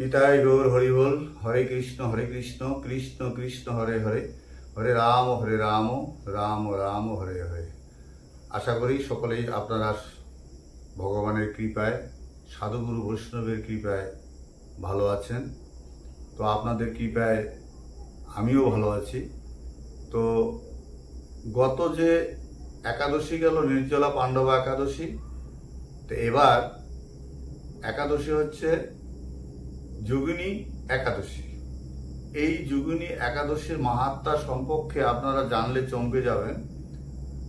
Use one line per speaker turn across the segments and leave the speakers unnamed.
নিতাই গৌর বল হরে কৃষ্ণ হরে কৃষ্ণ কৃষ্ণ কৃষ্ণ হরে হরে হরে রাম হরে রাম রাম রাম হরে হরে আশা করি সকলেই আপনারা ভগবানের কৃপায় সাধুগুরু বৈষ্ণবের কৃপায় ভালো আছেন তো আপনাদের কৃপায় আমিও ভালো আছি তো গত যে একাদশী গেল নির্জলা পাণ্ডবা একাদশী তো এবার একাদশী হচ্ছে যোগিনী একাদশী এই যোগিনী একাদশীর মাহাত্মা সম্পর্কে আপনারা জানলে চমকে যাবেন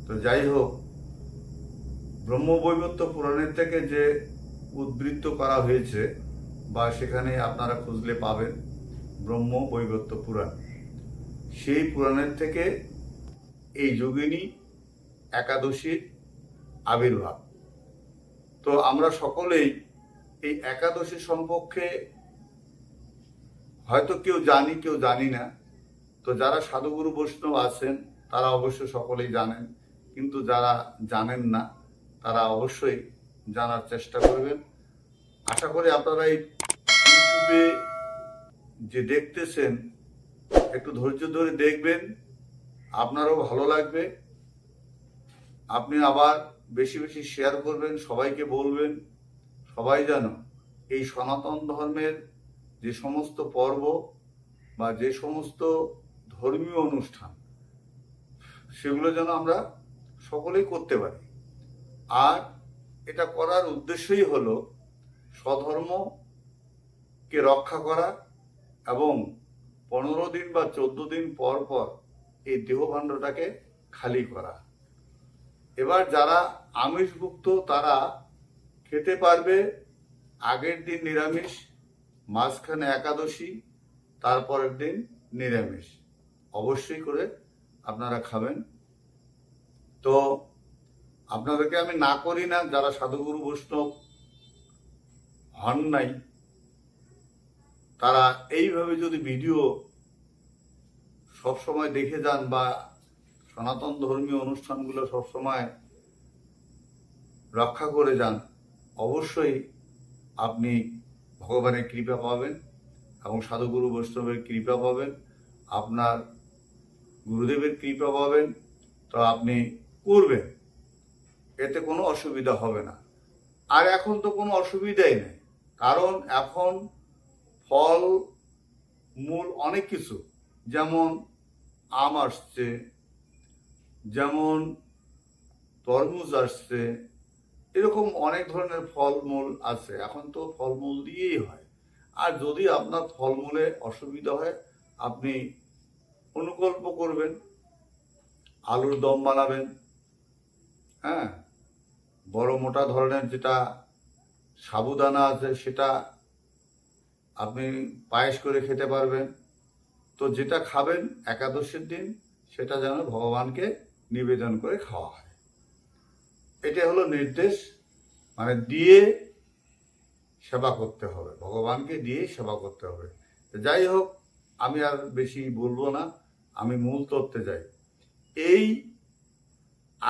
তো যাই হোক ব্রহ্মবৈবত্য পুরাণের থেকে যে উদ্বৃত্ত করা হয়েছে বা সেখানে আপনারা খুঁজলে পাবেন ব্রহ্ম বৈবত্য পুরাণ সেই পুরাণের থেকে এই যোগিনী একাদশীর আবির্ভাব তো আমরা সকলেই এই একাদশী সম্পর্কে হয়তো কেউ জানি কেউ জানি না তো যারা সাধুগুরু বৈষ্ণব আছেন তারা অবশ্য সকলেই জানেন কিন্তু যারা জানেন না তারা অবশ্যই জানার চেষ্টা করবেন আশা করি আপনারা এই ইউটিউবে যে দেখতেছেন একটু ধৈর্য ধরে দেখবেন আপনারও ভালো লাগবে আপনি আবার বেশি বেশি শেয়ার করবেন সবাইকে বলবেন সবাই যেন এই সনাতন ধর্মের যে সমস্ত পর্ব বা যে সমস্ত ধর্মীয় অনুষ্ঠান সেগুলো যেন আমরা সকলেই করতে পারি আর এটা করার উদ্দেশ্যই হলো স্বধর্মকে রক্ষা করা এবং পনেরো দিন বা চোদ্দ দিন পর পর এই দেহভাণ্ডটাকে খালি করা এবার যারা আমিষভুক্ত তারা খেতে পারবে আগের দিন নিরামিষ মাঝখানে একাদশী তারপরের দিন নিরামিষ অবশ্যই করে আপনারা খাবেন তো আপনাদেরকে আমি না করি না যারা সাধুগুরু বৈষ্ণব হন নাই তারা এইভাবে যদি ভিডিও সবসময় দেখে যান বা সনাতন ধর্মীয় অনুষ্ঠানগুলো সবসময় রক্ষা করে যান অবশ্যই আপনি ভগবানের কৃপা পাবেন এবং সাধুগুরু বৈষ্ণবের কৃপা পাবেন আপনার গুরুদেবের কৃপা পাবেন তো আপনি করবেন এতে কোনো অসুবিধা হবে না আর এখন তো কোনো অসুবিধাই নেই কারণ এখন ফল মূল অনেক কিছু যেমন আম আসছে যেমন তরমুজ আসছে এরকম অনেক ধরনের ফলমূল আছে এখন তো ফলমূল দিয়েই হয় আর যদি আপনার ফলমূলে অসুবিধা হয় আপনি অনুকল্প করবেন আলুর দম বানাবেন হ্যাঁ বড় মোটা ধরনের যেটা সাবুদানা আছে সেটা আপনি পায়েস করে খেতে পারবেন তো যেটা খাবেন একাদশীর দিন সেটা যেন ভগবানকে নিবেদন করে খাওয়া হয় এটা হলো নির্দেশ মানে দিয়ে সেবা করতে হবে ভগবানকে দিয়ে সেবা করতে হবে যাই হোক আমি আর বেশি বলবো না আমি মূল তত্ত্বে যাই এই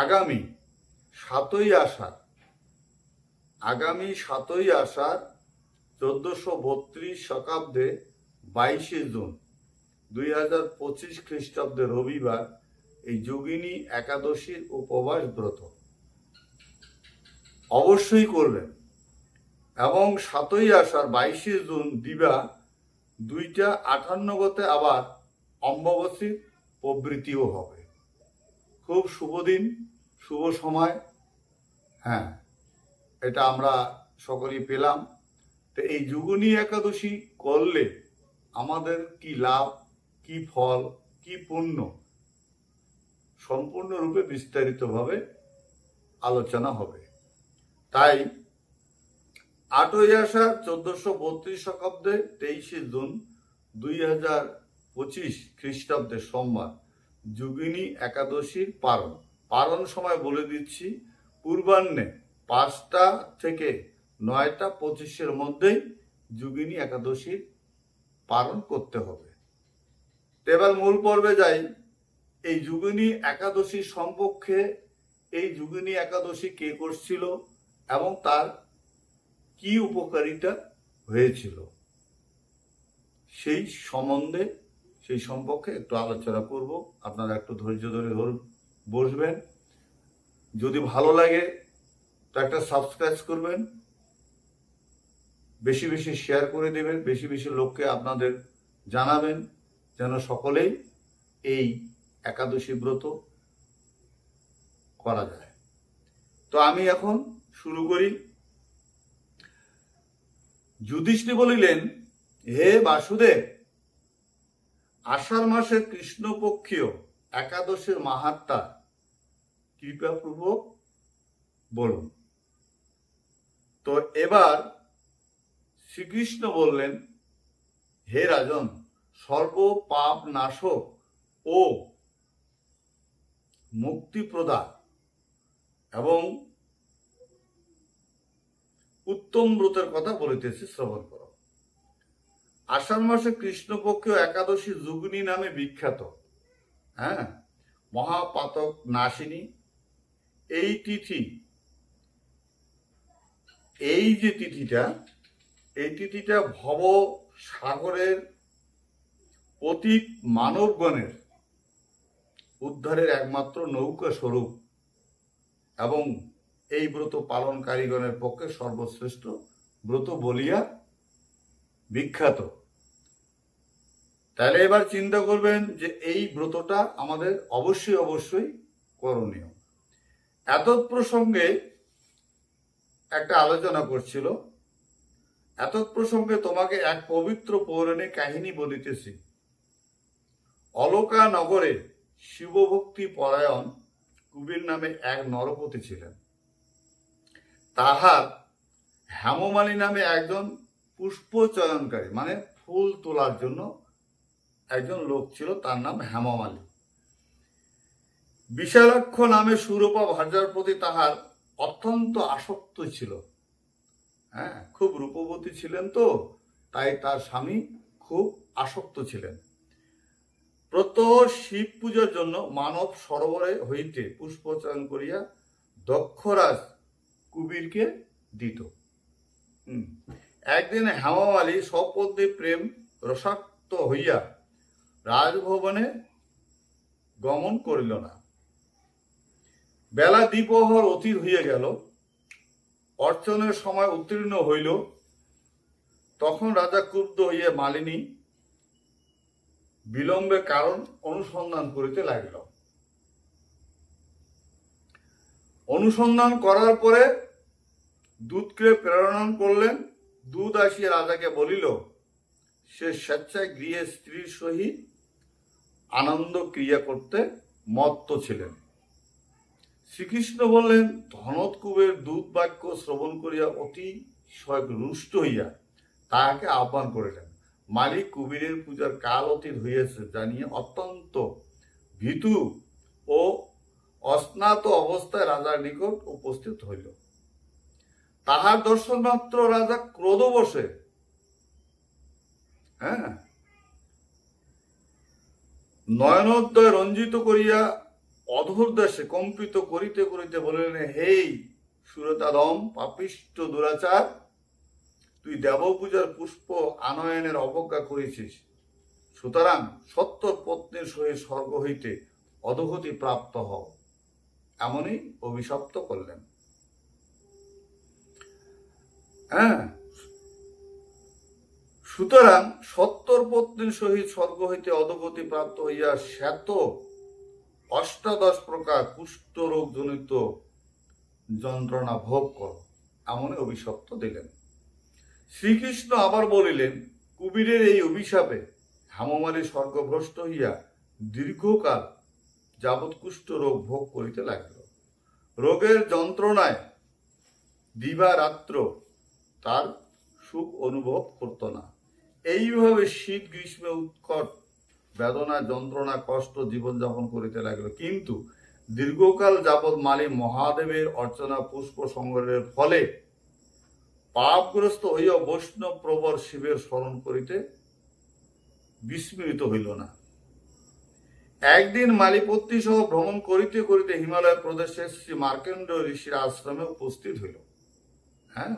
আগামী সাতই আষাঢ় আগামী সাতই আষাঢ় চোদ্দশো বত্রিশ শতাব্দে বাইশে জুন দুই হাজার পঁচিশ খ্রিস্টাব্দে রবিবার এই যোগিনী একাদশীর উপবাস ব্রত অবশ্যই করবেন এবং সাতই আষাঢ় বাইশে জুন দিবা দুইটা আঠান্নগতে আবার অম্বাবতীর প্রবৃত্তিও হবে খুব শুভ দিন শুভ সময় হ্যাঁ এটা আমরা সকলেই পেলাম তো এই যুগুনি একাদশী করলে আমাদের কি লাভ কি ফল কি পুণ্য সম্পূর্ণরূপে বিস্তারিতভাবে আলোচনা হবে তাই আটই আষাঢ় চোদ্দশো বত্রিশ শতাব্দে তেইশে জুন দুই হাজার পঁচিশ খ্রিস্টাব্দে সোমবার যুগিনী একাদশীর পারণ পারণ সময় বলে দিচ্ছি পূর্বাহ্নে পাঁচটা থেকে নয়টা পঁচিশের মধ্যেই যুগিনী একাদশীর পালন করতে হবে এবার মূল পর্বে যাই এই যুগিনী একাদশীর সম্পক্ষে এই যুগিনী একাদশী কে করছিল এবং তার কি উপকারিতা হয়েছিল সেই সম্বন্ধে সেই সম্পর্কে একটু আলোচনা করব আপনারা একটু ধৈর্য ধরে বসবেন যদি ভালো লাগে তো একটা সাবস্ক্রাইব করবেন বেশি বেশি শেয়ার করে দেবেন বেশি বেশি লোককে আপনাদের জানাবেন যেন সকলেই এই একাদশী ব্রত করা যায় তো আমি এখন শুরু করি যুধিষ্ঠি বলিলেন হে বাসুদেব আষাঢ় মাসের কৃষ্ণপক্ষীয় একাদশের মাহাত্মা কৃপাপূর্বক বলুন তো এবার শ্রীকৃষ্ণ বললেন হে রাজন সর্ব পাপ নাশক ও মুক্তিপ্রদা এবং উত্তম ব্রতের কথা বলিতেছি শ্রবণ কর আষাঢ় মাসে কৃষ্ণপক্ষ একাদশী যুগ্নি নামে বিখ্যাত হ্যাঁ মহাপাতক নাসিনী এই তিথি এই যে তিথিটা এই তিথিটা ভব সাগরের অতীত মানবগণের উদ্ধারের একমাত্র নৌকা স্বরূপ এবং এই ব্রত পালন কারিগণের পক্ষে সর্বশ্রেষ্ঠ ব্রত বলিয়া বিখ্যাত তাহলে এবার চিন্তা করবেন যে এই ব্রতটা আমাদের অবশ্যই অবশ্যই করণীয় এত প্রসঙ্গে একটা আলোচনা করছিল এত প্রসঙ্গে তোমাকে এক পবিত্র পৌরাণিক কাহিনী বলিতেছি অলকা নগরে শিবভক্তি পরায়ণ কুবির নামে এক নরপতি ছিলেন তাহার হেমমালী নামে একজন চয়নকারী মানে ফুল তোলার জন্য একজন লোক ছিল তার নাম হেমমালী বিশালাক্ষ নামে সুরূপা ভার্যার প্রতি তাহার অত্যন্ত আসক্ত ছিল হ্যাঁ খুব রূপবতী ছিলেন তো তাই তার স্বামী খুব আসক্ত ছিলেন প্রত্যহ শিব জন্য মানব সরোবরে হইতে পুষ্পচয়ন করিয়া দক্ষরাজ কুবিরকে দিত একদিন হেমামালি সপদ্যে প্রেম রসাক্ত হইয়া রাজভবনে গমন করিল না বেলা দ্বিপহর অতীত হইয়া গেল অর্চনের সময় উত্তীর্ণ হইল তখন রাজা ক্রুব্ধ হইয়া মালিনী বিলম্বের কারণ অনুসন্ধান করিতে লাগিল অনুসন্ধান করার পরে দূতকে প্রেরণ করলেন দুধ আসিয়া রাজাকে বলিল সে স্বেচ্ছায় গৃহে স্ত্রীর সহিত আনন্দ ক্রিয়া করতে মত্ত ছিলেন শ্রীকৃষ্ণ বললেন ধনৎকুবের দুধ বাক্য শ্রবণ করিয়া অতি রুষ্ট হইয়া তাহাকে আহ্বান করিলেন মালিক কুবীরের পূজার কাল অতীত হইয়াছে জানিয়ে অত্যন্ত ভীতু ও অস্নাত অবস্থায় রাজার নিকট উপস্থিত হইল তাহার দর্শন মাত্র রাজা ক্রোধ বসে হ্যাঁ নয়নোদ্দয় রঞ্জিত করিয়া অধর দেশে কম্পিত করিতে করিতে বলিলেন হেই সুরতাদম পাপিষ্ট দুরাচার তুই দেব পূজার পুষ্প আনয়নের অবজ্ঞা করেছিস সুতরাং সত্তর পত্নীর সহিত স্বর্গ হইতে অধগতি প্রাপ্ত হও এমনই অভিশপ্ত করলেন হ্যাঁ সুতরাং সত্তর পত্নীর সহিত স্বর্গ হইতে অধগতি প্রাপ্ত হইয়া শ্বেত অষ্টাদশ প্রকার কুষ্ঠ জনিত যন্ত্রণা ভোগ কর এমন অভিশপ্ত দিলেন শ্রীকৃষ্ণ আবার বলিলেন কুবীরের এই অভিশাপে হামমারি স্বর্গভ্রষ্ট হইয়া দীর্ঘকাল যাবৎ কুষ্ঠ রোগ ভোগ করিতে লাগিল রোগের যন্ত্রণায় দিবারাত্র তার সুখ অনুভব করত না এইভাবে শীত গ্রীষ্মে উৎকট বেদনা যন্ত্রণা কষ্ট জীবনযাপন করিতে লাগলো কিন্তু দীর্ঘকাল যাবৎ মালি মহাদেবের অর্চনা পুষ্প সংগ্রহের ফলে পাপগ্রস্ত হইয়া বৈষ্ণব প্রবর শিবের স্মরণ করিতে বিস্মৃত হইল না একদিন মালিপত্তি সহ ভ্রমণ করিতে করিতে হিমালয় প্রদেশের শ্রী মার্কেন্দ্র ঋষির আশ্রমে উপস্থিত হইল হ্যাঁ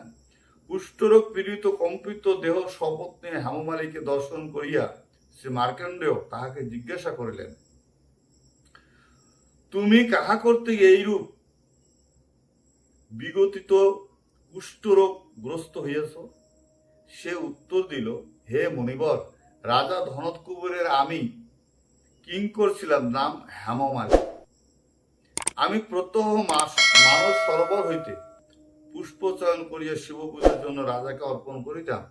কুষ্ঠরোগ পীড়িত কম্পিত দেহ শপথ হেমমালিকে দর্শন করিয়া শ্রী মার্কেন্ডেয় তাহাকে জিজ্ঞাসা করিলেন তুমি কাহা করতে এইরূপ বিগতিত কুষ্ঠরোগ গ্রস্ত হইয়াছ সে উত্তর দিল হে মণিবর রাজা ধনত কুবরের আমি কিঙ্কর ছিলাম নাম হেমমালি আমি প্রত্যহ মাস মানস সরবর হইতে পুষ্পচয়ন করিয়া শিব পূজার জন্য রাজাকে অর্পণ করিতাম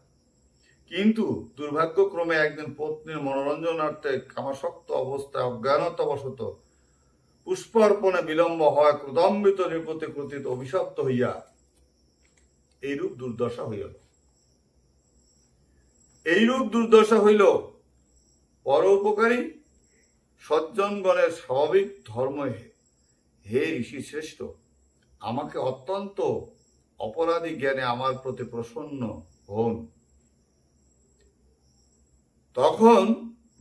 কিন্তু দুর্ভাগ্যক্রমে একদিন পত্নীর মনোরঞ্জনার্থে কামাসক্ত অবস্থায় অজ্ঞানতাবশত পুষ্প অর্পণে বিলম্ব হয় ক্রদম্বিত নৃপতি কৃতিত অভিশপ্ত হইয়া এইরূপ দুর্দশা হইল এইরূপ দুর্দশা হইল পরোপকারী সজ্জনগণের স্বাভাবিক ধর্ম হে ঋষি শ্রেষ্ঠ আমাকে অত্যন্ত অপরাধী জ্ঞানে আমার প্রতি প্রসন্ন হন তখন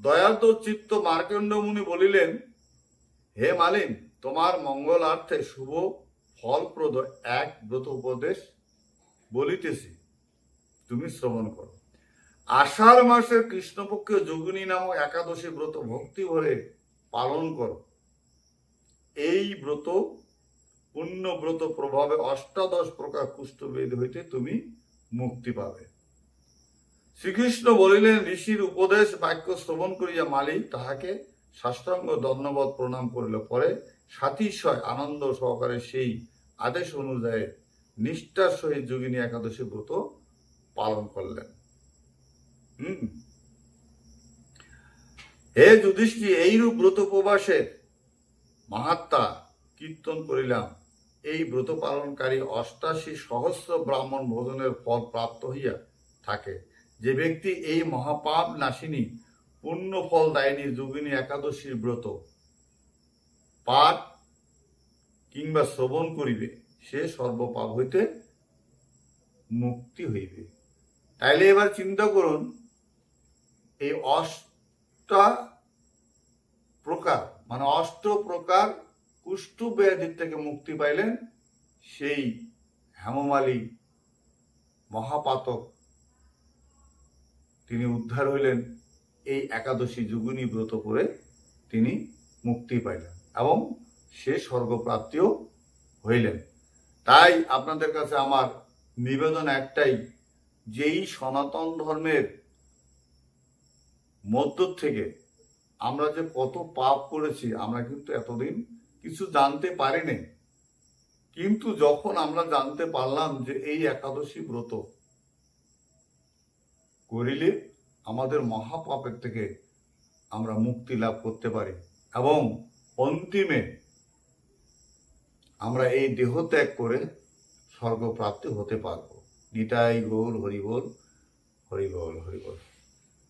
দয়াত চিত্ত মার্কণ্ড মুনি বলিলেন হে মালিন তোমার মঙ্গলার্থে শুভ ফলপ্রদ এক ব্রত উপদেশ বলিতেছি তুমি শ্রবণ করো আষাঢ় মাসের কৃষ্ণপক্ষে যোগিনী নামক একাদশী ব্রত ভক্তি ভরে পালন করো এই ব্রত পুণ্যব্রত প্রভাবে অষ্টাদশ প্রকার কুষ্ঠবেদ হইতে তুমি মুক্তি পাবে শ্রীকৃষ্ণ বলিলেন ঋষির উপদেশ বাক্য শ্রবণ করিয়া মালিক তাহাকে শাস্ত্রাঙ্গ দণ্ডবধ প্রণাম করিল পরে সাতিশয় আনন্দ সহকারে সেই আদেশ অনুযায়ী নিষ্ঠার সহিত যোগিনী একাদশী ব্রত পালন করলেন হম হে যুধিষ্ঠি এইরূপ ব্রত উপবাসের মাহাত্মা কীর্তন করিলাম এই ব্রত পালনকারী অষ্টাশি সহস্র ব্রাহ্মণ ভোজনের ফল প্রাপ্ত হইয়া থাকে যে ব্যক্তি এই মহাপাপ নাশিনী পূর্ণ ফল দায়নী যোগিনী একাদশীর ব্রত পাঠ কিংবা শ্রবণ করিবে সে সর্বপাপ হইতে মুক্তি হইবে তাইলে এবার চিন্তা করুন এই অষ্টা প্রকার মানে অষ্ট প্রকার কুষ্ঠু ব্যাধির থেকে মুক্তি পাইলেন সেই হেমমালী মহাপাতক তিনি উদ্ধার হইলেন এই একাদশী যুগুনি ব্রত করে তিনি মুক্তি পাইলেন এবং সে স্বর্গপ্রাপ্তিও হইলেন তাই আপনাদের কাছে আমার নিবেদন একটাই যেই সনাতন ধর্মের মধ্য থেকে আমরা যে কত পাপ করেছি আমরা কিন্তু এতদিন কিছু জানতে পারিনি কিন্তু যখন আমরা জানতে পারলাম যে এই একাদশী ব্রত করিলে আমাদের মহাপাপের থেকে আমরা মুক্তি লাভ করতে পারি এবং অন্তিমে আমরা এই দেহ ত্যাগ করে স্বর্গপ্রাপ্তি হতে পারব নিতাই গোল হরিবোল হরিবোল হরিবোল